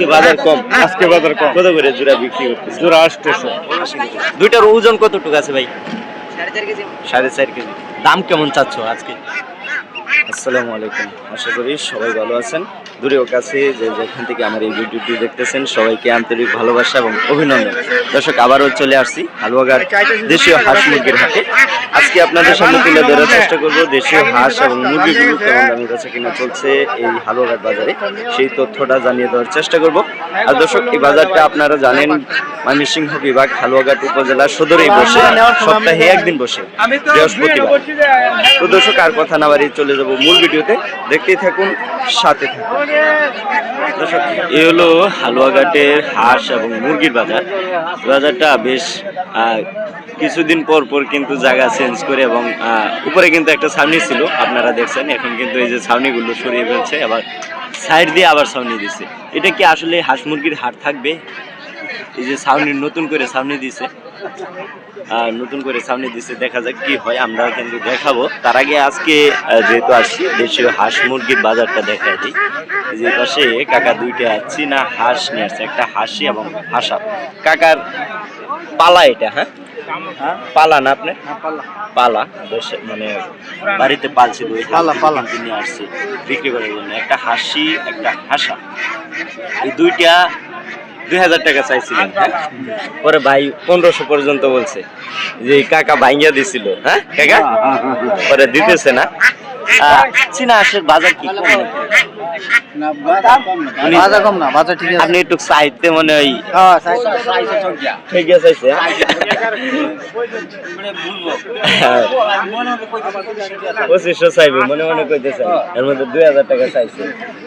আজকে বাজার কম আজকে বাজার কম। কত করে জোড়া বিক্রি করতেছে? জোড়া আটশো দুইটার ওজন কতটুকু আছে ভাই? সাড়ে চার কেজি। দাম কেমন চাচ্ছ আজকে? আসসালামু আলাইকুম। আশা করি সবাই ভালো আছেন। দূরেও কাছে যে যেখান থেকে আমার এই ভিডিওটি দেখতেছেন সবাইকে আন্তরিক ভালোবাসা এবং অভিনন্দন। দর্শক আবারও চলে আসছি হালুয়াঘাট দেশীয় হাঁস মুরগির হাটে। আজকে আপনাদের সামনে তুলে ধরার চেষ্টা করব দেশীয় হাঁস এবং মুরগিগুলো কেমন দামি কাছে কিনা চলছে এই হালুয়াঘাট বাজারে। সেই তথ্যটা জানিয়ে দেওয়ার চেষ্টা করব। আর দর্শক এই বাজারটা আপনারা জানেন ময়মনসিংহ বিভাগ হালুয়াঘাট উপজেলা সদরেই বসে। সপ্তাহে একদিন বসে বৃহস্পতিবার। তো দর্শক আর কথা না বাড়িয়ে চলে যাব মূল ভিডিওতে। দেখতেই থাকুন, সাথে এ হলো হালুয়াঘাটের হাঁস এবং মুরগির বাজার। বাজারটা বেশ কিছুদিন পর পর কিন্তু জায়গা চেঞ্জ করে এবং উপরে কিন্তু একটা ছাউনি ছিল, আপনারা দেখছেন, এখন কিন্তু এই যে ছাউনিগুলো সরিয়ে ফেলছে, আবার সাইড দিয়ে আবার ছাউনি দিছে। এটা কি আসলে হাঁস মুরগির হাট থাকবে? এই যে ছাউনি নতুন করে ছাউনি দিছে। নতুন করে সামনে দিচ্ছে দেখা যাক কি হয় আমরা কিন্তু দেখাবো। তার আগে আজকে যেহেতু আসছি দেশীয় হাঁস মুরগির বাজারটা দেখা দিই। যে পাশে কাকা দুইটা আসছি না হাঁস নিয়ে আসছে একটা হাসি এবং হাসা। কাকার পালা এটা হ্যাঁ? পালা না আপনি পালা। বেশ মানে বাড়িতে পালছি দুই পালা পালা। নিয়ে আসছি বিক্রি করার জন্য। একটা হাসি একটা হাসা। এই দুইটা দুই হাজার টাকা চাইছিলেন হ্যাঁ? পরে ভাই পনেরোশো পর্যন্ত বলছে যে কাকা ভাইয়া দিছিল হ্যাঁ? কাকা? পরে দিতেছে না। চীনা আসলে বাজার কি? কম না ঠিক আছে। আপনি একটু মনে হয় সাইজ ঠিক আছে? পঁচিশশো চাইবে মনে মনে কইতেছে। এর মধ্যে দুই হাজার টাকা চাইছে।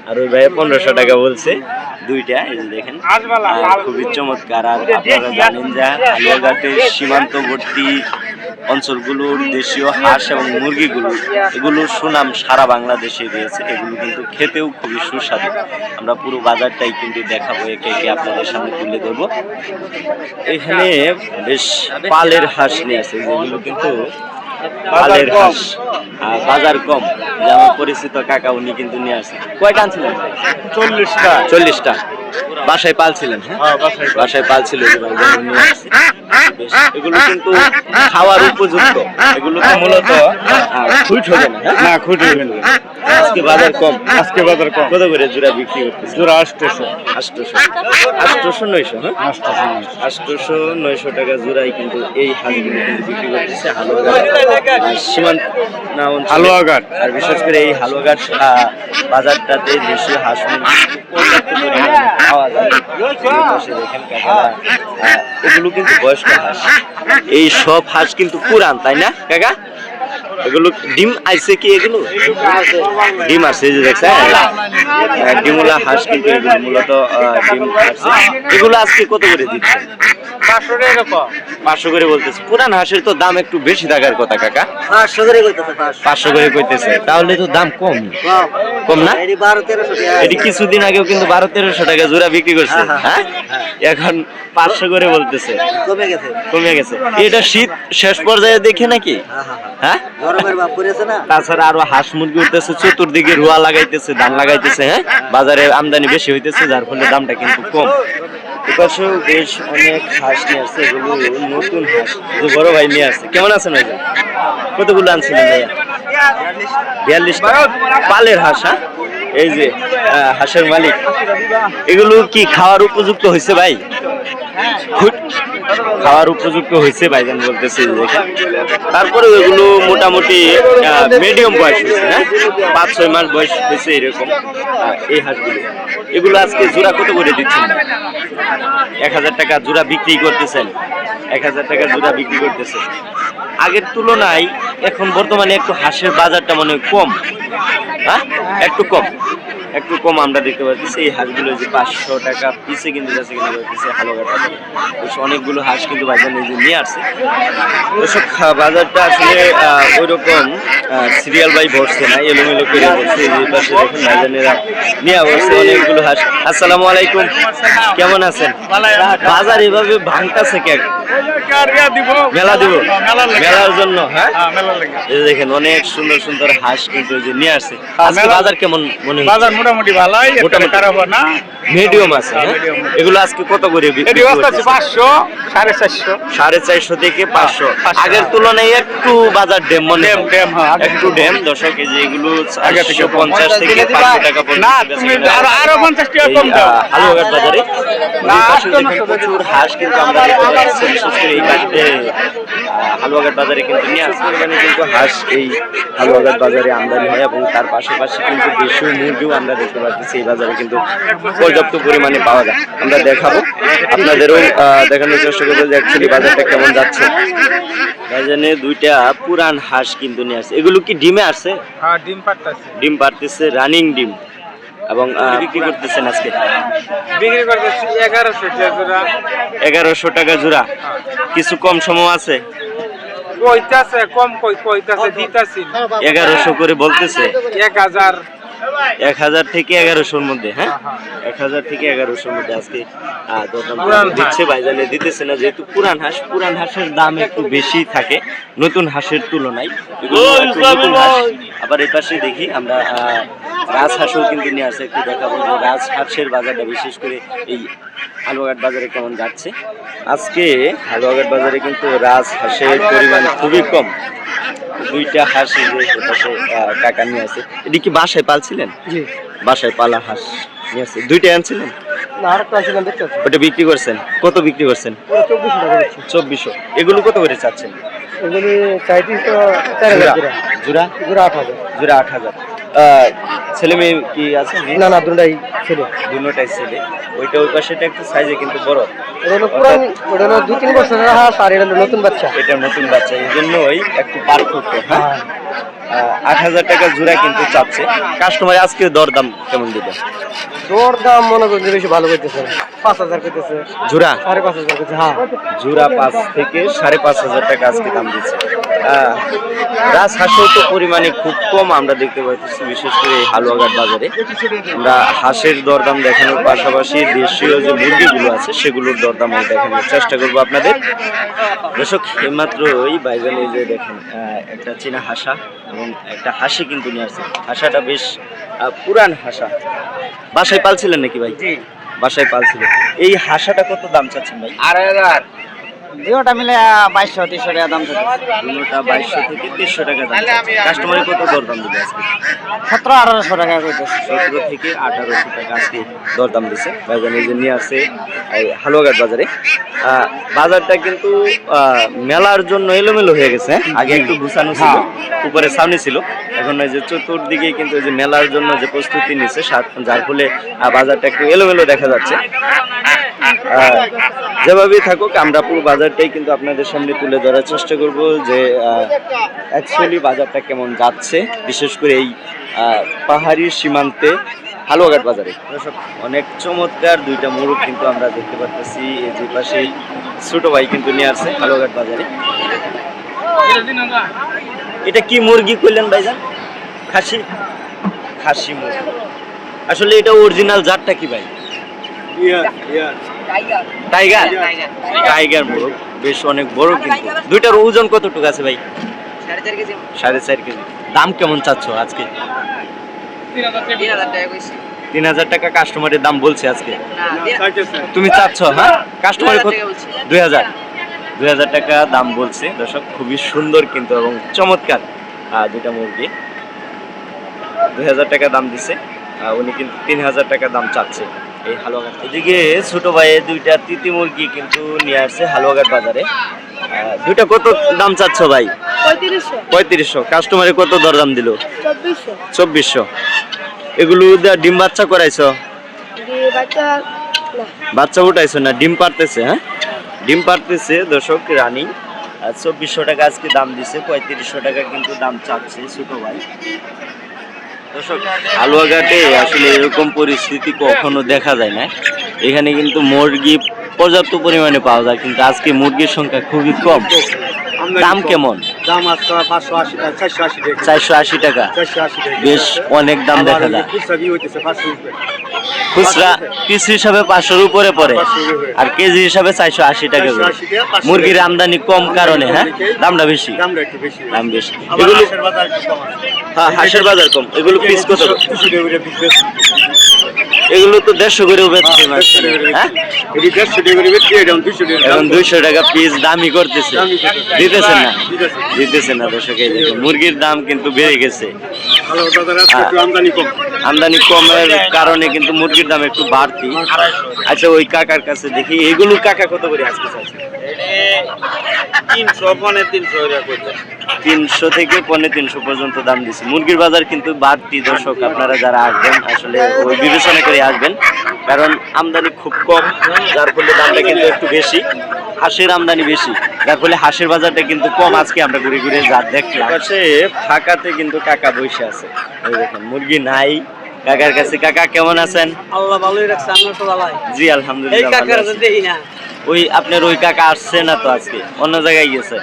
আর ওই ভাই পনেরোশো টাকা বলছে। দুইটা এই যে দেখেন। খুবই চমৎকার। আর আপনারা জানেন যে সীমান্তবর্তী অঞ্চলগুলোর দেশীয় হাঁস এবং মুরগিগুলো এগুলোর সুনাম সারা বাংলাদেশে রয়েছে। এগুলো কিন্তু খেতেও খুবই সুস্বাদু। আমরা পুরো বাজারটাই কিন্তু দেখাবো একে একে আপনাদের সামনে তুলে ধরবো। এখানে বেশ পালের হাঁস নিয়ে আছে যেগুলো কিন্তু পালের হাঁস বাজার কম। যে আমার পরিচিত কাকা উনি কিন্তু নিয়ে আসছে কয়টা আনছিলেন? চল্লিশটা। চল্লিশটা। বাসায় পালছিলেন হ্যাঁ? হ্যাঁ বাসায় বাসায় পালছিল এগুলো কিন্তু খাওয়ার উপযুক্ত। এগুলো তো মূলত হবে না হ্যাঁ? না খুঁটে গেল আজকে বাজার কম। আজকে বাজার কম। কত করে জোড়া বিক্রি করতেছে জোড়া আটশোশো। আটশোশো। আটশোশো নয়শো হ্যাঁ? আটশোশো নয়শো। টাকা জোড়াই কিন্তু এই হাঁসগুলো কিন্তু বিক্রি করতেছে হালুয়াঘাট। সীমান্ত না। হালুয়াঘাট। আর বিশেষ করে এই হালুয়াঘাট বাজারটাতে দেশীয় হাঁস পর্যাপ্ত পরিমাণে পাওয়া যায়। এই দেখেন কাকারা, এগুলো কিন্তু বয়স্ক হাঁস। এই সব হাঁস কিন্তু পুরান তাই না কাকা? এগুলো ডিম আইছে কি এগুলো? ডিম আছে এই যে দেখছেন ডিমুলা হাঁস কিন্তু এগুলো মূলত ডিম আছে। এগুলো আজকে কত করে দিচ্ছে? পাঁচশো করে বলতেছে। পুরান হাঁসের তো দাম একটু বেশি থাকার কথা কাকা। পাঁচশো করে পাঁচশো। করে কইতেছে। তাহলে তো দাম কম। কম না? এটি কিছুদিন আগেও কিন্তু বারো তেরোশো টাকা জোড়া বিক্রি করছে। হ্যাঁ এখন পাঁচশো করে বলতেছে। কমে গেছে। কমে গেছে। এটা শীত শেষ পর্যায়ে দেখে নাকি? হ্যাঁ হ্যাঁ হ্যাঁ। হ্যাঁ? তাছাড়া আরও হাঁস মুরগি উঠতেছে চতুর্দিকে রুয়া লাগাইতেছে ধান লাগাইতেছে হ্যাঁ? বাজারে আমদানি বেশি হইতেছে যার ফলে দামটা কিন্তু কম। এপাশেও বেশ অনেক হাঁস নিয়ে আসছে এগুলো নতুন হাঁস। যে বড় ভাই নিয়ে আসছে। কেমন আছেন ভাই কতগুলো আনছিলেন ভাইয়া? বিয়াল্লিশটা পালের হাঁস হ্যাঁ? এই যে হাঁসের মালিক। এগুলো কি খাওয়ার উপযুক্ত হয়েছে ভাই? খাওয়ার উপযুক্ত হয়েছে ভাইজান বলতেছে যে দেখেন। তারপরে এগুলো মোটামুটি মিডিয়াম বয়স হয়েছে হ্যাঁ? পাঁচ, ছয় মাস বয়স হয়েছে এরকম এই হাঁসগুলো। এগুলো আজকে জোড়া কত করে দিচ্ছেন? এক হাজার টাকা জোড়া বিক্রি করতেছেন। এক হাজার টাকা জোড়া বিক্রি করতেছে আগের তুলনায় এখন বর্তমানে একটু হাঁসের বাজারটা মনে কম। হ্যাঁ? একটু কম। একটু কম আমরা দেখতে পাচ্ছি। এই হাঁসগুলো যে পাঁচশো টাকা পিসে কিন্তু যাচ্ছে কিনা পিসে ভালো বেশ অনেকগুলো হাঁস কিন্তু বাজারে নিজে নিয়ে আসছে। ওসব বাজারটা আসলে ওই রকম সিরিয়াল বাই বসছে না, এলোমেলো করে এই যে পাশে দেখুন ভাইজানেরা নিয়ে বসছে অনেকগুলো হাঁস। আসসালামু আলাইকুম। কেমন আছেন? বাজার এভাবে ভাঙতাছে কে? মেলা দিব। মেলার জন্য হ্যাঁ? দেখেন অনেক সুন্দর সুন্দর হাঁস কিন্তু যে নিয়ে আসছে। আজকে বাজার কেমন মনে বাজার মোটামুটি ভালোই মোটামুটি। খারাপ না। মিডিয়াম আছে হ্যাঁ? এগুলো আজকে কত করে বিক্রি চারশো। থেকে পাঁচশো। পাঁচশো। আগের তুলনায় একটু বাজার ডেম মনে ড্যাম হয়। ড্যাম হ্যাঁ একটু ডেম দর্শক এই যে এগুলো আগে থেকে। পঞ্চাশ থেকে পাঁচশো টাকা পর্যন্ত না তুমি আরও আরও পঞ্চাশ টাকা কম দাও। আহ, বাজারে। না, হাঁস কিন্তু আমরা দেখতে পাচ্ছি। বিশেষ করে এই পাশে হালুয়াঘাট বাজারে কিন্তু নিয়ে আসছে পরিমাণে কিন্তু হাঁস এই হালুয়াঘাট বাজারে আমদানি হয় এবং তার পাশাপাশি কিন্তু দেশীয় মুরগিও আমরা দেখতে পাচ্ছি এই বাজারে কিন্তু পর্যাপ্ত পরিমাণে পাওয়া যায় আমরা দেখাবো আপনাদেরও দেখানোর চেষ্টা করব যে অ্যাকচুয়ালি বাজারটা কেমন যাচ্ছে বাজারে দুইটা পুরান হাঁস কিন্তু নিয়ে আসছে এগুলো কি ডিমে আসছে হ্যাঁ ডিম ডিম পারতেছে রানিং ডিম। এবং বিক্রি করতেছেন আজকে? বিক্রি করতেছি এগারোশো টাকা এগারোশো টাকা জোড়া। কিছু কম সময় আছে? কইতাছে কম কই কইতাছে দিতাছি। এগারোশো করে বলতেছে? এক হাজার। এক হাজার থেকে এগারোশোর মধ্যে হ্যাঁ? এক হাজার থেকে এগারোশোর মধ্যে আজকে দরদাম দিচ্ছে দিতেছে না যেহেতু পুরান হাঁস পুরান হাঁসের দাম একটু বেশি থাকে নতুন হাঁসের তুলনায়। নতুন হাঁস। আবার এই পাশে দেখি আমরা রাজহাঁসও কিন্তু নিয়ে আসে একটু দেখাবো যে রাজহাঁসের বাজারটা বিশেষ করে এই হালুয়াঘাট বাজারে কেমন যাচ্ছে। আজকে হালুয়াঘাট বাজারে কিন্তু রাজহাঁসের পরিমাণ খুবই কম। দুইটা হাঁস পাশে কাকা নিয়ে আছে এটি কি বাসায় পালছিলেন? বাসায় পালা হাঁস নিয়ে আসছে দুইটা আনছিলেন? ওটা বিক্রি করছেন? কত বিক্রি করছেন? চব্বিশশো টাকা এগুলো কত করে চাচ্ছেন? এগুলি চাইটি তো জোড়া? জোড়া। জোড়া? জোড়া আট হাজার। জোড়া আট হাজার। আহ, ছেলে মেয়ে কি আছে না না দুটাই ছেলে। দুটাই ছেলে। ওইটা ওই পাশেটা একটু সাইজে কিন্তু বড়। এটা হলো পুরান ওটা হলো দু তিন বছরের হাঁস আর এটা নতুন বাচ্চা। এটা নতুন বাচ্চা এই জন্যই একটু পার্থক্য হ্যাঁ? আট হাজার টাকা জোড়া কিন্তু চাচ্ছে। কাস্টমার আজকে দরদাম কেমন দিবে? তোর দাম মনে করছি বেশি ভালো করতেছে। পাঁচ হাজার করতেছে। জোড়া? সাড়ে পাঁচ হাজার করতেছে হ্যাঁ। জোড়া পাঁচ থেকে সাড়ে পাঁচ হাজার টাকা আজকে দাম দিচ্ছে। রাজহাঁসও তো পরিমাণে খুব কম আমরা দেখতে পাচ্ছি বিশেষ করে হালুয়াঘাট বাজারে। আমরা হাঁসের দরদাম দেখানোর পাশাপাশি দেশীয় যে মুরগিগুলো আছে সেগুলোর দরদাম দেখানোর চেষ্টা করব আপনাদের। দর্শক এইমাত্র ওই এই যে দেখেন একটা চীনা হাসা এবং একটা হাসি কিন্তু নিয়ে আসছে। হাসাটা বেশ পুরান হাসা। বাসায় পালছিলেন নাকি ভাই? বাসায় পালছিলেন। এই হাসাটা কত দাম চাচ্ছেন ভাই? আড়াই হাজার। দুটা মিলে বাইশশো তিনশো টাকা দাম দুটোটা বাইশশো থেকে তিনশো টাকা দাম কাস্টমারে কত দরদাম দিবে সতেরো আঠারোশো টাকা করতেছে সতেরো থেকে আঠারোশো টাকা আজকে দরদাম দিছে ভাইজান এই যে নিয়ে আসছে হালুয়াঘাট বাজারে। আহ, বাজারটা কিন্তু আহ, মেলার জন্য এলোমেলো হয়ে গেছে হ্যাঁ? আগে একটু গুছানো ছিল উপরে সামনে ছিল। এখন এই যে চতুর্দিকে কিন্তু এই যে মেলার জন্য যে প্রস্তুতি নিচ্ছে সাত- যার ফলে বাজারটা একটু এলোমেলো দেখা যাচ্ছে। যেভাবেই থাকুক, আমরা পুরো বাজারটাই কিন্তু আপনাদের সামনে তুলে ধরার চেষ্টা করব যে অ্যাকচুয়ালি বাজারটা কেমন যাচ্ছে। বিশেষ করে এই পাহাড়ি সীমান্তে হালুয়াঘাট বাজারে। অনেক চমৎকার দুইটা মোরগ কিন্তু আমরা দেখতে পাচ্ছি যে পাশে ছোট ভাই কিন্তু নিয়ে আসছে হালুয়াঘাট বাজারে। এটা কি মুরগি করলেন ভাইজান? খাসি? খাসি মুরগি। আসলে এটা অরিজিনাল জাতটা কি ভাই? টাইগার টাইগার মোরগ বেশ অনেক বড় কিন্তু। দুইটার ওজন কতটুকু আছে ভাই? সাড়ে চার কেজি। দাম কেমন চাচ্ছ আজকে? তিন হাজার টাকা কাস্টমারের দাম বলছে আজকে। তুমি চাচ্ছ হ্যাঁ? কাস্টমারের দুই হাজার। দুই হাজার টাকা দাম বলছে। দর্শক খুবই সুন্দর কিন্তু এবং চমৎকার। আহ, দুইটা মুরগি। দুই হাজার টাকা দাম দিছে। উনি কিন্তু তিন হাজার টাকা দাম চাচ্ছে। এই হালুয়াঘাট এদিকে ছোট ভাইয়ে দুইটা তিতি মুরগি কিন্তু নিয়ে আসছে হালুয়াঘাট বাজারে। দুইটা কত দাম চাচ্ছ ভাই? পঁয়ত্রিশশো। কাস্টমারে কত দরদাম দিল? চব্বিশশো। এগুলো ডিম বাচ্চা করাইছো? বাচ্চা না। উঠাইছো না? ডিম পারতেছে হ্যাঁ? ডিম পারতেছে দর্শক রানী। চব্বিশশো টাকা আজকে দাম দিছে পঁয়ত্রিশশো টাকা কিন্তু দাম চাচ্ছে ছোট ভাই। হালুয়াঘাটে আসলে এরকম পরিস্থিতি কখনো দেখা যায় না। এখানে কিন্তু মুরগি পর্যাপ্ত পরিমাণে পাওয়া যায়, কিন্তু আজকে মুরগির সংখ্যা খুবই কম। দাম কেমন? দাম আজকে পাঁচশো আশি টাকা চারশো আশি টাকা। চারশো আশি টাকা। চারশো আশি টাকা। বেশ অনেক দাম দেখা যায়। খুচরা বিয়ে হইতেছে পাঁচশো খুচরা পিস হিসাবে পাঁচশোর উপরে পড়ে। আর কেজি হিসাবে চারশো আশি টাকা করে। 480 টাকা, 500 মুরগির আমদানি কম কারণে হ্যাঁ? দামটা বেশি। দাম বেশি। এগুলো। হ্যাঁ হাঁসের বাজার কম। এগুলো পিস কত এগুলো তো দেড়শো করে বেচছে হ্যাঁ টাকা এখন দুইশো টাকা পিস দামি করতেছে। দিতেছে না? দিতেছে। দিতেছে না দর্শক মুরগির দাম কিন্তু বেড়ে গেছে। হ্যাঁ। আমদানি কম। আমদানি কমের কারণে কিন্তু মুরগির দাম একটু বাড়তি। আচ্ছা ওই কাকার কাছে দেখি। এগুলো কাকা কত করে আজকে চাইছে? তিনশো থেকে পনেরো তিনশো পর্যন্ত দাম দিচ্ছে। মুরগির বাজার কিন্তু বাড়তি দর্শক আপনারা যারা আসবেন আসলে ওই বিবেচনা করে আসবেন। কারণ আমদানি খুব কম যার ফলে দামটা কিন্তু একটু বেশি। হাঁসের আমদানি বেশি যার ফলে হাঁসের বাজারটা কিন্তু কম। আজকে আমরা ঘুরে ঘুরে যা দেখলাম। ফাঁকাতে কিন্তু কাকা বসে আছে। ওই দেখেন মুরগি নাই। কাকার কাছে কাকা কেমন আছেন? আল্লাহ ভালোই রাখছে আমরা তো ভালাই। জি আলহামদুলিল্লাহ ভালো আছি। দেখি না ওই আপনার ওই কাকা আসছে না তো আজকে? অন্য জায়গায় গেছে।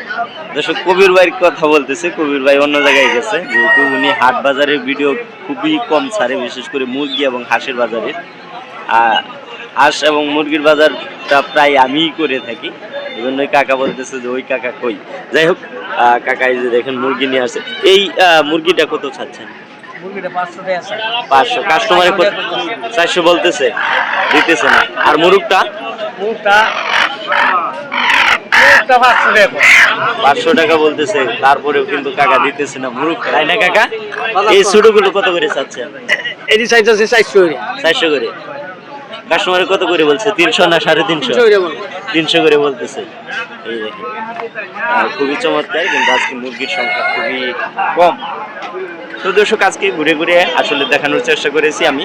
দর্শক কবির ভাইয়ের কথা বলতেছে কবির ভাই অন্য জায়গায় গেছে। যেহেতু উনি হাট বাজারের ভিডিও খুবই কম ছাড়ে বিশেষ করে মুরগি এবং হাঁসের বাজারের। আর হাঁস এবং মুরগির বাজারটা প্রায় আমিই করে থাকি। এই জন্যই কাকা বলতেছে যে ওই কাকা কই? যাই হোক কাকা এই যে দেখেন মুরগি নিয়ে আসে এই মুরগিটা কত মুরগিটা পাঁচশো কাস্টমারে চারশো বলতেছে দিতেছে না। আর পাঁচশো টাকা বলতেছে তারপরেও কিন্তু কাকা দিতেছে না মুরুখ তাই না কাকা? এই ছোটগুলো কত করে চাচ্ছেন এটি চাইতেছে চারশো চারশো করে। কাস্টমারে কত করে বলছে? তিনশো না সাড়ে তিনশো? তিনশো করে বলতেছে। এই দেখেন। খুবই চমৎকার কিন্তু আজকে মুরগির সংখ্যা খুবই কম। তো দর্শক, আজকে ঘুরে ঘুরে আসলে দেখানোর চেষ্টা করেছি আমি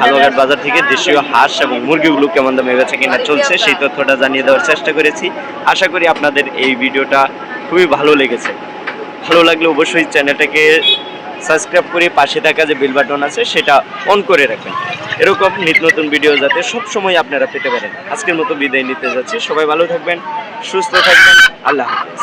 হালুয়াঘাট বাজার থেকে দেশীয় হাঁস এবং মুরগিগুলো কেমন দামে বেচা কিনা চলছে, সেই তথ্যটা জানিয়ে দেওয়ার চেষ্টা করেছি। আশা করি আপনাদের এই ভিডিওটা খুবই ভালো লেগেছে। ভালো লাগলে অবশ্যই চ্যানেলটাকে সাবস্ক্রাইব করে পাশে থাকা যে বেল বাটন আছে, সেটা অন করে রাখবেন। এরকম নিত্য নতুন ভিডিও যাতে সব সময় আপনারা পেতে পারেন। আজকের মতো বিদায় নিতে যাচ্ছি। সবাই ভালো থাকবেন, সুস্থ থাকবেন। আল্লাহ হাফেজ।